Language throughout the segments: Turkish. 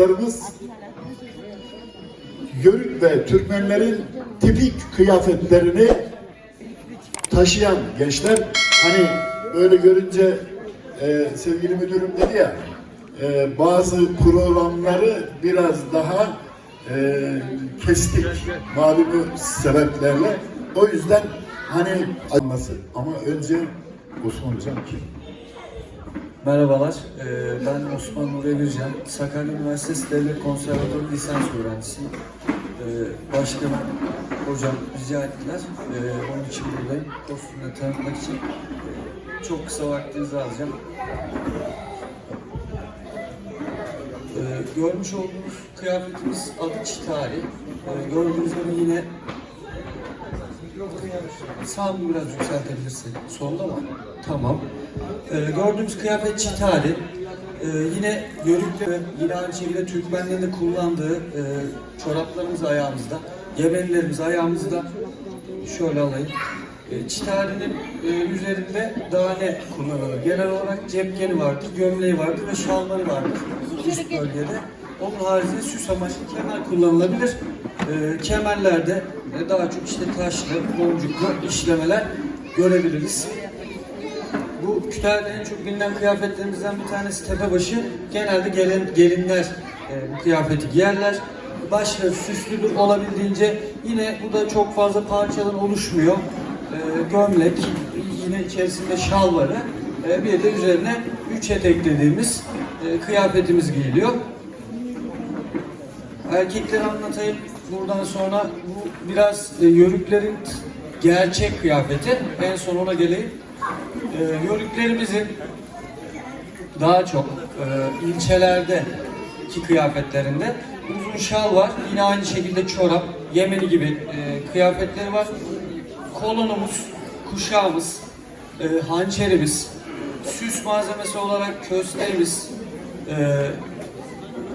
evlatlarımız Yörük ve Türkmenlerin tipik kıyafetlerini taşıyan gençler hani böyle görünce e, sevgili müdürüm dedi ya e, bazı programları biraz daha e, kestik malumu sebeplerle o yüzden hani alması ama önce Osman Hocam kim? Merhabalar, ee, ben Osman Nuri Emircan. Sakarya Üniversitesi Devlet Konservatuarı lisans öğrencisiyim. Ee, başkanım, hocam rica ettiler. Ee, onun için buradayım. Kostümle tanıtmak için. Çok kısa vaktinizi alacağım. Görmüş olduğunuz kıyafetimiz adı Çitari. Gördüğünüz gibi yine Sağ mı biraz yükseltebilirsin? Solda mı? Tamam. Ee, gördüğümüz kıyafet çitali. Ee, yine yörükle ve yine aynı Türkmenlerin de kullandığı e, çoraplarımız ayağımızda. Yemenilerimiz ayağımızda. Şöyle alayım. E, çitalinin e, üzerinde daha ne kullanılır? Genel olarak cepkeni vardır, gömleği vardır ve şalvarı vardır üst bölgede. Onun haricinde süs amaçlı kemer kullanılabilir. E, kemerlerde e, daha çok işte taşlı, boncuklu işlemeler görebiliriz. Bu Kütahya'da en çok bilinen kıyafetlerimizden bir tanesi tepebaşı. Genelde gelin, gelinler e, bu kıyafeti giyerler. Başları süslüdür olabildiğince. Yine bu da çok fazla parçadan oluşmuyor. E, gömlek, yine içerisinde şalvarı, e, bir de üzerine üç etek dediğimiz e, kıyafetimiz giyiliyor. Erkekleri anlatayım. Buradan sonra bu biraz e, yörüklerin gerçek kıyafeti. En son ona geleyim. E, yörüklerimizin daha çok e, ilçelerde ki kıyafetlerinde uzun şal var. Yine aynı şekilde çorap, yemeni gibi e, kıyafetleri var. Kolonumuz, kuşağımız, e, hançerimiz, süs malzemesi olarak kösteğimiz, e,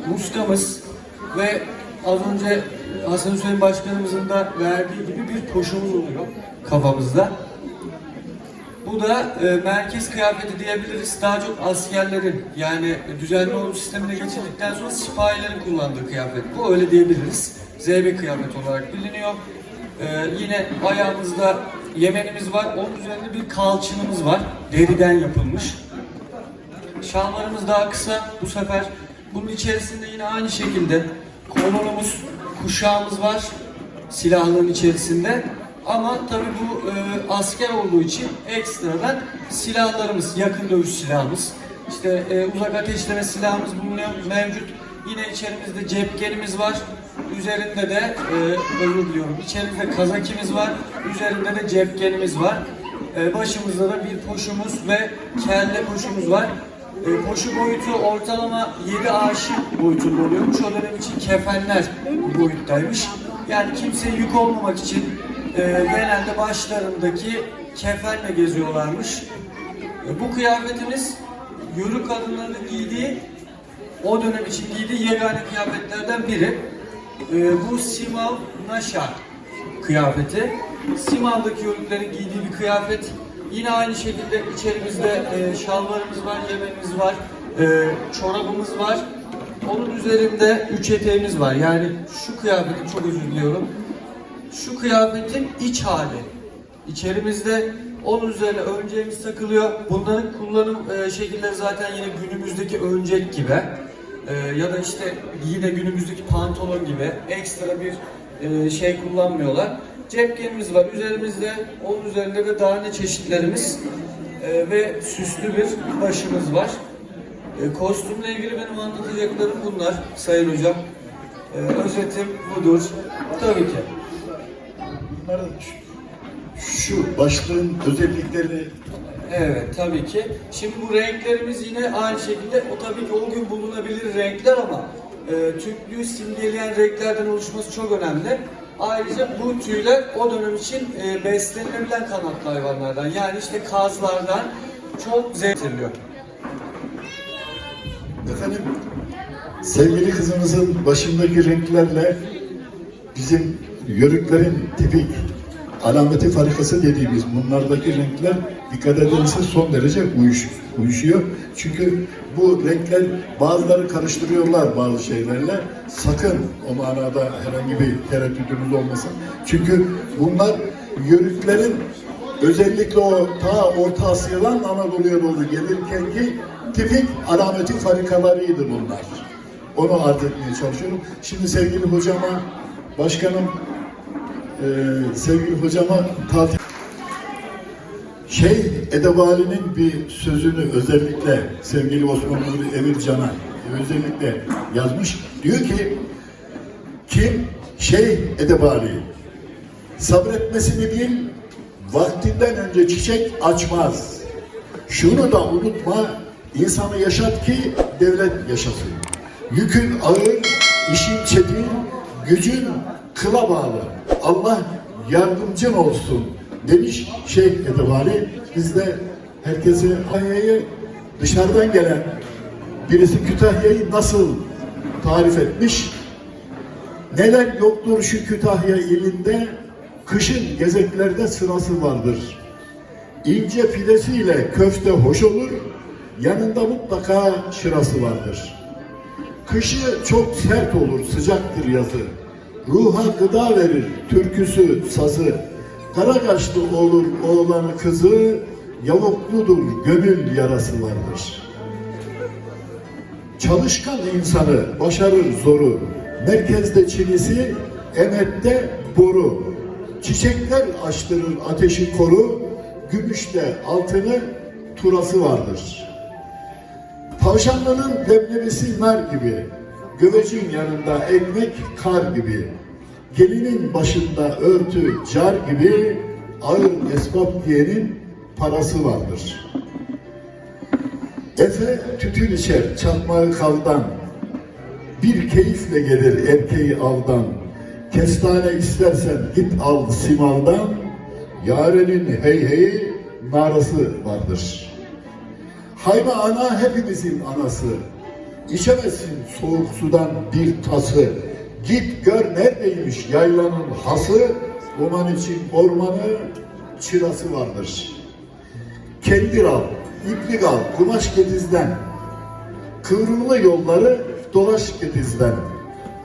muskamız ve az önce Hasan Hüseyin Başkanımızın da verdiği gibi bir koşumuz oluyor kafamızda. Bu da e, merkez kıyafeti diyebiliriz. Daha çok askerlerin yani düzenli ordum sistemine geçirdikten sonra sipahilerin kullandığı kıyafet. Bu öyle diyebiliriz. Zeybek kıyafet olarak biliniyor. E, yine ayağımızda yemenimiz var. Onun üzerinde bir kalçınımız var. Deriden yapılmış. Şalvarımız daha kısa bu sefer. Bunun içerisinde yine aynı şekilde kolonumuz, kuşağımız var silahlığın içerisinde. Ama tabii bu e, asker olduğu için ekstradan silahlarımız, yakın dövüş silahımız, işte e, uzak ateşleme silahımız bulunuyor, mevcut. Yine içerimizde cepkenimiz var. Üzerinde de, e, özür diliyorum, içerimizde kazakimiz var. Üzerinde de cepkenimiz var. E, başımızda da bir poşumuz ve kelle poşumuz var. E, poşu boyutu ortalama 7 arşiv boyutunda oluyormuş. O dönem için kefenler boyuttaymış. Yani kimseye yük olmamak için e, genelde başlarındaki kefenle geziyorlarmış. E, bu kıyafetimiz yörük kadınlarının giydiği o dönem için giydiği yegane kıyafetlerden biri. E, bu Simav Naşa kıyafeti. Simav'daki yörüklerin giydiği bir kıyafet. Yine aynı şekilde içerimizde e, şalvarımız var, yemeğimiz var, e, çorabımız var. Onun üzerinde üç eteğimiz var. Yani şu kıyafetin çok özür diliyorum. Şu kıyafetin iç hali. İçerimizde onun üzerine önceğimiz takılıyor. Bunların kullanım e, şekilleri zaten yine günümüzdeki öncek gibi. E, ya da işte yine günümüzdeki pantolon gibi ekstra bir e, şey kullanmıyorlar. Cepkenimiz var üzerimizde. Onun üzerinde de daha ne çeşitlerimiz e, ve süslü bir başımız var. E, kostümle ilgili benim anlatacaklarım bunlar Sayın Hocam. E, özetim budur. Tabii ki. Bunların şu- şu başlığın özelliklerini Evet tabii ki. Şimdi bu renklerimiz yine aynı şekilde o tabii ki o gün bulunabilir renkler ama e, Türklüğü simgeleyen renklerden oluşması çok önemli. Ayrıca bu tüyler o dönem için e, beslenilebilen kanatlı hayvanlardan yani işte kazlardan çok zevktiriliyor. Efendim, sevgili kızımızın başındaki renklerle bizim yörüklerin tipik alameti farikası dediğimiz bunlardaki renkler dikkat ederse son derece uyuş, uyuşuyor. Çünkü bu renkler bazıları karıştırıyorlar bazı şeylerle. Sakın o manada herhangi bir tereddütünüz olmasın. Çünkü bunlar yörüklerin özellikle o ta Orta Asya'dan Anadolu'ya doğru gelirken ki tipik alameti farikalarıydı bunlar. Onu arz etmeye çalışıyorum. Şimdi sevgili hocama, başkanım, e, sevgili hocama tatil şey Edebali'nin bir sözünü özellikle sevgili Osman Nuri Emircan'a özellikle yazmış. Diyor ki kim şey Edebali sabretmesini bil vaktinden önce çiçek açmaz. Şunu da unutma insanı yaşat ki devlet yaşasın. Yükün ağır, işin çetin, gücün kıla bağlı. Allah yardımcın olsun demiş Şeyh Edebali. Biz de herkese Kütahya'yı dışarıdan gelen birisi Kütahya'yı nasıl tarif etmiş? Neler yoktur şu Kütahya ilinde, kışın gezeklerde sırası vardır. İnce pidesiyle köfte hoş olur, yanında mutlaka şırası vardır. Kışı çok sert olur, sıcaktır yazı. Ruha gıda verir, türküsü, sazı. Karakaşlı olur oğlanı kızı, yavukludur, gönül yarası vardır. Çalışkan insanı başarır zoru. Merkezde çinisi, emette boru. Çiçekler açtırır ateşi koru. Gümüşte altını turası vardır. Tavşanlının leblebisi nar gibi. Güvecin yanında ekmek kar gibi. Gelinin başında örtü car gibi. Ağır esbab diyenin parası vardır. Efe tütün içer çakmağı kaldan. Bir keyifle gelir erkeği aldan. Kestane istersen git al simaldan. Yarenin hey hey narası vardır. Hayva ana hepimizin anası. İçemezsin soğuk sudan bir tası. Git gör neredeymiş yaylanın hası. Roman için ormanı çırası vardır. Kendir al, iplik al, kumaş gedizden. Kıvrımlı yolları dolaş gedizden.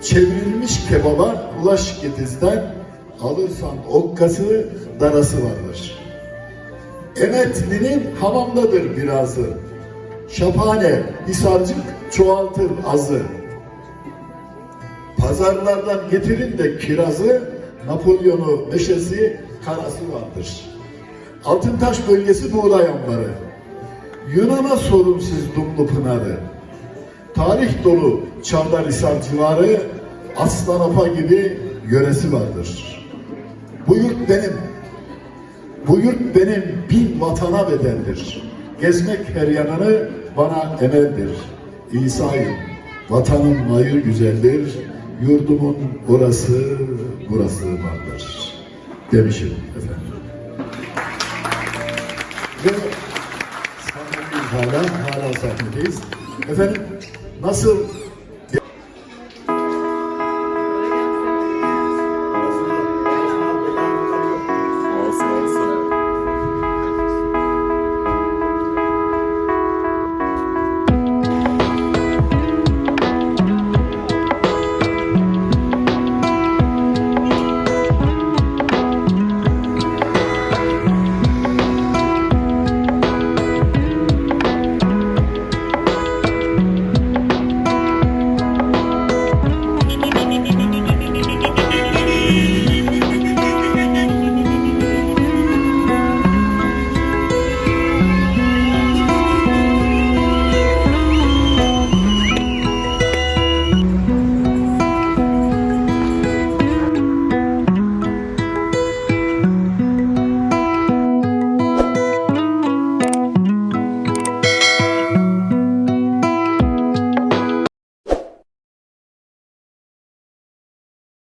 Çevrilmiş kebaba ulaş gedizden. Alırsan okkası darası vardır. Emetlinin hamamdadır birazı. Şapane, hisarcık çoğaltır azı. Pazarlardan getirin de kirazı, Napolyon'u meşesi karası vardır. Altıntaş bölgesi buğday ambarı. Yunan'a sorun siz Dumlu Pınarı. Tarih dolu Çavdarhisar civarı Aslanapa gibi yöresi vardır. Bu yurt benim. Bu yurt benim bin vatana bedeldir. Gezmek her yanını bana emeldir. İsa'yım, vatanım hayır güzeldir. Yurdumun orası, burası vardır. Demişim efendim. Ve hala, hala sahnedeyiz. Efendim nasıl